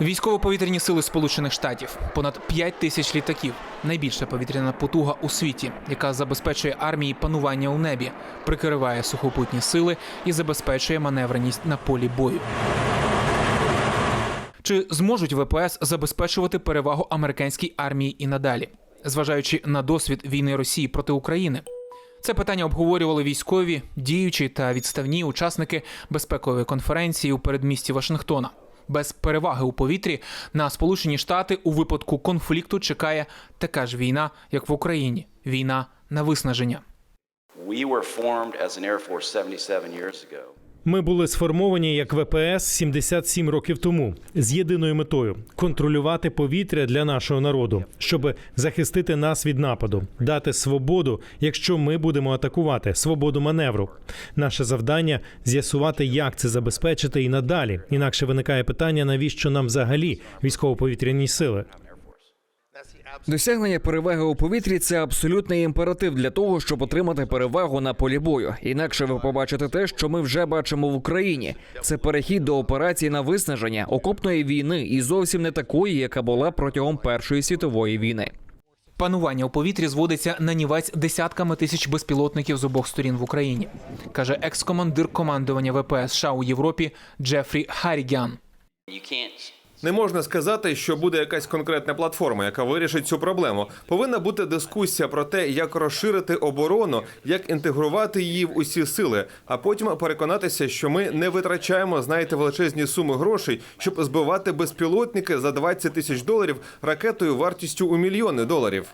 Військово-повітряні сили Сполучених Штатів понад 5 тисяч літаків. Найбільша повітряна потуга у світі, яка забезпечує армії панування у небі, прикриває сухопутні сили і забезпечує маневреність на полі бою. Чи зможуть ВПС забезпечувати перевагу американській армії і надалі, зважаючи на досвід війни Росії проти України? Це питання обговорювали військові, діючі та відставні учасники безпекової конференції у передмісті Вашингтона. Без переваги у повітрі на Сполучені Штати у випадку конфлікту чекає така ж війна, як в Україні війна на виснаження. We were formed as an Air Force 77 years ago. Ми були сформовані як ВПС 77 років тому з єдиною метою контролювати повітря для нашого народу, щоб захистити нас від нападу, дати свободу, якщо ми будемо атакувати, свободу маневру. Наше завдання з'ясувати, як це забезпечити і надалі. Інакше виникає питання, навіщо нам взагалі військово-повітряні сили. Досягнення переваги у повітрі це абсолютний імператив для того, щоб отримати перевагу на полі бою. Інакше ви побачите те, що ми вже бачимо в Україні. Це перехід до операції на виснаження окопної війни і зовсім не такої, яка була протягом Першої світової війни. Панування у повітрі зводиться на нівець десятками тисяч безпілотників з обох сторін в Україні, каже екс-командир командування ВПС США у Європі Джефрі Харрігян. Не можна сказати, що буде якась конкретна платформа, яка вирішить цю проблему. Повинна бути дискусія про те, як розширити оборону, як інтегрувати її в усі сили, а потім переконатися, що ми не витрачаємо, знаєте, величезні суми грошей, щоб збивати безпілотники за 20 тисяч доларів ракетою вартістю у мільйони доларів.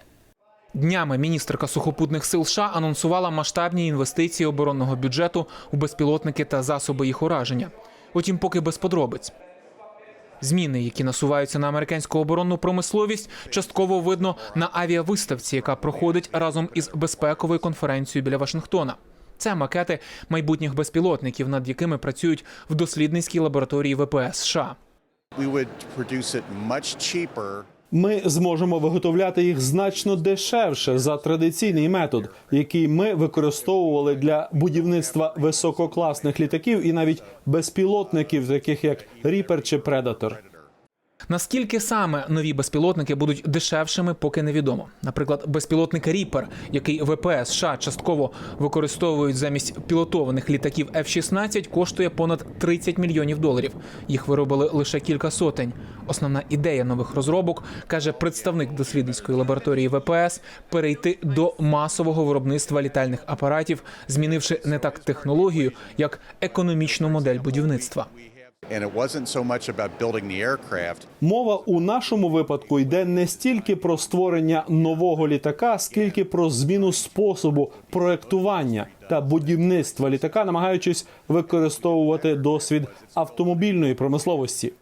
Днями міністерка сухопутних сил США анонсувала масштабні інвестиції оборонного бюджету у безпілотники та засоби їх ураження. Утім, поки без подробиць. Зміни, які насуваються на американську оборонну промисловість, частково видно на авіавиставці, яка проходить разом із безпековою конференцією біля Вашингтона. Це макети майбутніх безпілотників, над якими працюють в дослідницькій лабораторії ВПС США. Ми зможемо виготовляти їх значно дешевше за традиційний метод, який ми використовували для будівництва висококласних літаків і навіть безпілотників, таких як Ріпер чи Предатор. Наскільки саме нові безпілотники будуть дешевшими, поки невідомо. Наприклад, безпілотник Ріпер, який ВПС США частково використовують замість пілотованих літаків F-16, коштує понад 30 мільйонів доларів. Їх виробили лише кілька сотень. Основна ідея нових розробок каже представник дослідницької лабораторії ВПС перейти до масового виробництва літальних апаратів, змінивши не так технологію, як економічну модель будівництва. Мова у нашому випадку йде не стільки про створення нового літака, скільки про зміну способу проектування та будівництва літака, намагаючись використовувати досвід автомобільної промисловості.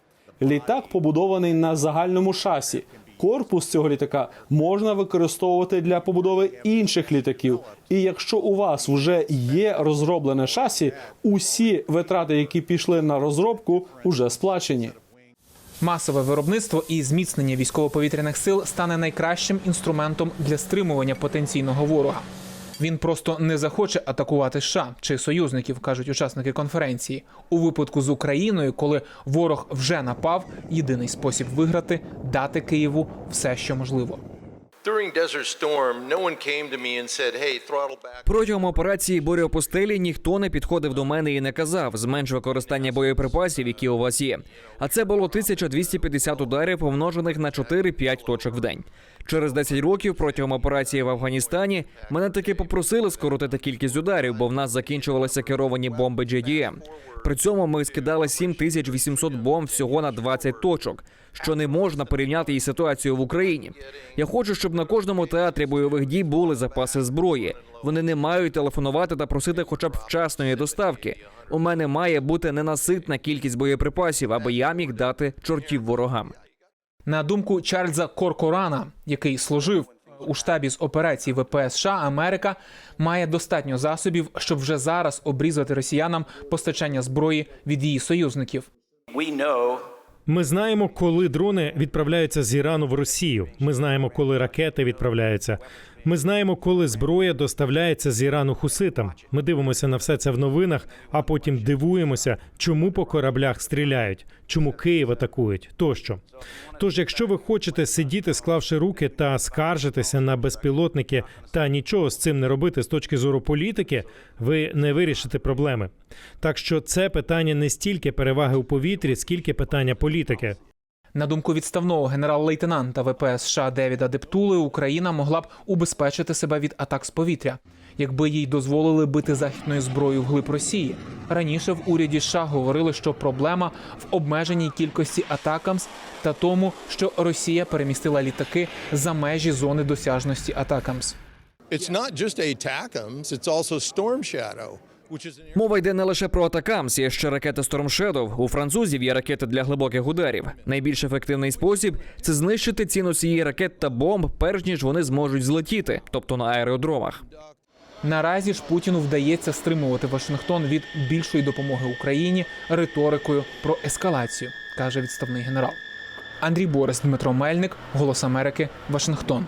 Літак побудований на загальному шасі. Корпус цього літака можна використовувати для побудови інших літаків. І якщо у вас вже є розроблене шасі, усі витрати, які пішли на розробку, вже сплачені. Масове виробництво і зміцнення військово-повітряних сил стане найкращим інструментом для стримування потенційного ворога. Він просто не захоче атакувати США чи союзників, кажуть учасники конференції. У випадку з Україною, коли ворог вже напав, єдиний спосіб виграти дати Києву все, що можливо. Протягом операції «Буря пустелі ніхто не підходив до мене і не казав зменш використання боєприпасів, які у вас є. А це було 1250 ударів, помножених на 4-5 точок в день. Через 10 років протягом операції в Афганістані мене таки попросили скоротити кількість ударів, бо в нас закінчувалися керовані бомби JDM. При цьому ми скидали 7800 бомб всього на 20 точок, що не можна порівняти із ситуацією в Україні. Я хочу, щоб на кожному театрі бойових дій були запаси зброї. Вони не мають телефонувати та просити хоча б вчасної доставки. У мене має бути ненаситна кількість боєприпасів, аби я міг дати чортів ворогам. На думку Чарльза Коркорана, який служив у штабі з операцій ВПС США, Америка має достатньо засобів, щоб вже зараз обрізати росіянам постачання зброї від її союзників. Ми знаємо, коли дрони відправляються з Ірану в Росію. Ми знаємо, коли ракети відправляються. Ми знаємо, коли зброя доставляється з Ірану хуситам. Ми дивимося на все це в новинах, а потім дивуємося, чому по кораблях стріляють, чому Київ атакують тощо. Тож, якщо ви хочете сидіти, склавши руки та скаржитися на безпілотники та нічого з цим не робити з точки зору політики, ви не вирішите проблеми. Так що це питання не стільки переваги у повітрі, скільки питання політики. На думку відставного генерал-лейтенанта ВПС США Девіда Дептули, Україна могла б убезпечити себе від атак з повітря, якби їй дозволили бити західною зброєю вглиб Росії. Раніше в уряді США говорили, що проблема в обмеженій кількості атакамс та тому, що Росія перемістила літаки за межі зони досяжності атакамс. It's not just ATACMS, it's also Storm Shadow, Мова йде не лише про атакамс, є ще ракети Storm Shadow. У французів є ракети для глибоких ударів. Найбільш ефективний спосіб це знищити ці носії ракет та бомб, перш ніж вони зможуть злетіти, тобто на аеродромах. Наразі ж Путіну вдається стримувати Вашингтон від більшої допомоги Україні риторикою про ескалацію, каже відставний генерал. Андрій Борис, Дмитро Мельник, Голос Америки, Вашингтон.